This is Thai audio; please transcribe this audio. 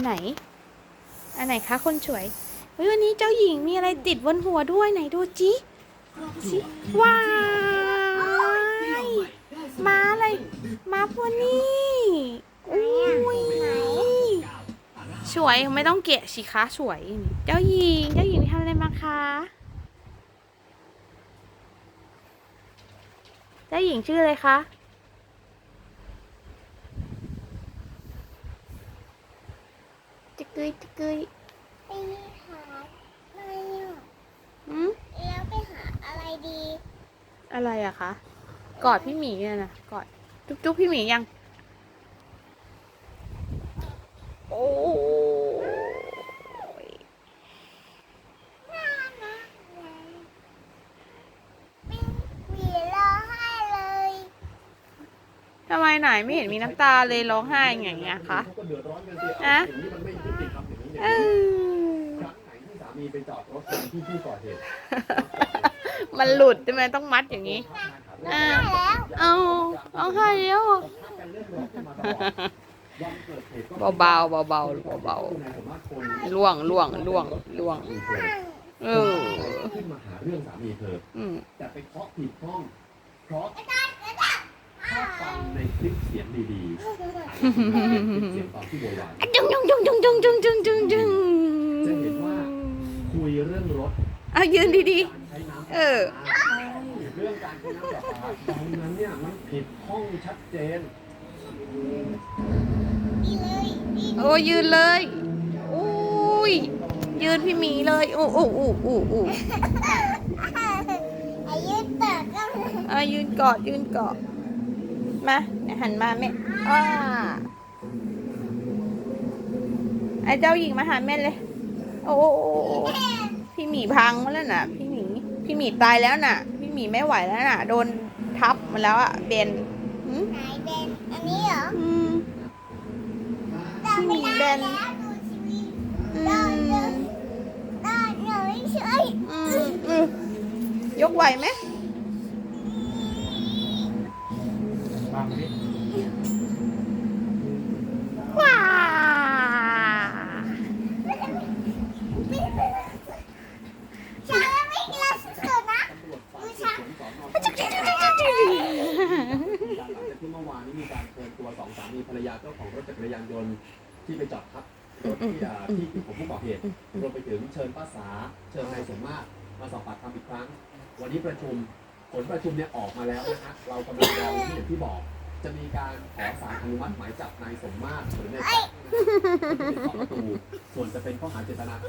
นไหน อันไหนคะคนสวยเฮ้ยวันนี้เจ้าหญิงมีอะไรติดบนหัวด้วยไหนดูจิว้ายมาอะไรมาพวกนี้อุ้ยสวยไม่ต้องเกะสิคะสวย เจ้าหญิง เจ้าหญิงทำอะไรมาคะเจ้าหญิงชื่ออะไรคะ กกึยจิกกึยไปหาอะไรอะอืมแล้วไปหาอะไรดี อะไรอะคะ กอดพี่หมีเนี่ยนะกอดจุ๊บจุ๊บพี่หมียัง โอ้ยน่ารักเลยเป็นหวีร้องไห้เลยทำไมไหนไม่เห็นมีน้ำตาเลยร้องไห้อย่างเงี้ยคะเขาก็เดือดร้อนกันสิอะ ครั้งไหนที่สามีไปจอดรถตามที่ผู้ก่อเหตุมันหลุดใช่ไหมต้องมัดอย่างนี้อ่าเอาร้องไห้แล้วอะกันเรื่องรถกันมาเกิดเบาๆเบาๆเบาๆล่วงล่วงล่วงล่วงเออขึ้นมาหาเรื่องสามีเธอแต่ไปเคาะผิดห้องเพราะ ในคลิปเสียงดีๆคลิปเสียงตอนที่โวยวายจุงจุงจุงจุงจุงจุงจุงจุงจุงจะเห็นว่าคุยเรื่องรถเอายืนดีการใช้น้ำเออเรื่องการใช้น้ำประปาดังนั้นเนี่ยมันผิดห้องชัดเจนดีเลยดีๆโอ้ยืนเลยอุ้ยยืนพี่หมีเลยอู้อู้อู้อู้อู้อายุเติบก็ อะยืนเกาะยืนเกาะ มาเดี๋ยวหันมาแม่อ้าไอ้เจ้าหญิงมาหาแม่เลย โอ้พี่หมีพังมาแล้วน่ะ พี่หมีพี่หมีตายแล้วน่ะ พี่หมีไม่ไหวแล้วน่ะ โดนทับมาแล้วอะเบนหืมไหนเบนอันนี้เหรออืมจำไม่เบได้นแล้วดูชีวิตอืได้มเลยได้เลยช่วยอืมอืมยกไหวไหม บางนิด ว้า ฉันไม่กลัวสุดๆนะ ตำรวจฝ่ายสืบสวนสอนอหลังจากที่เมื่อวานนี้มีการเชิญตัวสองสามีภรรยาเจ้าของรถจักรยานยนต์ที่ไปจอดทับรถที่อ่าที่ที่ของผู้ก่อเหตุรวมไปถึงเชิญป้าสาเชิญนายสมมาตรมาสอบปากคำอีกครั้ง วันนี้ประชุมผลประชุมเนี่ยออกมาแล้วนะฮะเรากำลังรอที่อย่างที่บอก จะมีการขอสารอนุมัติหมายจับนายสมมาตรหรือนายป๊อกนะครับที่เป็นสองประตูส่วนจะเป็นข้อหาเจตนาฆ่า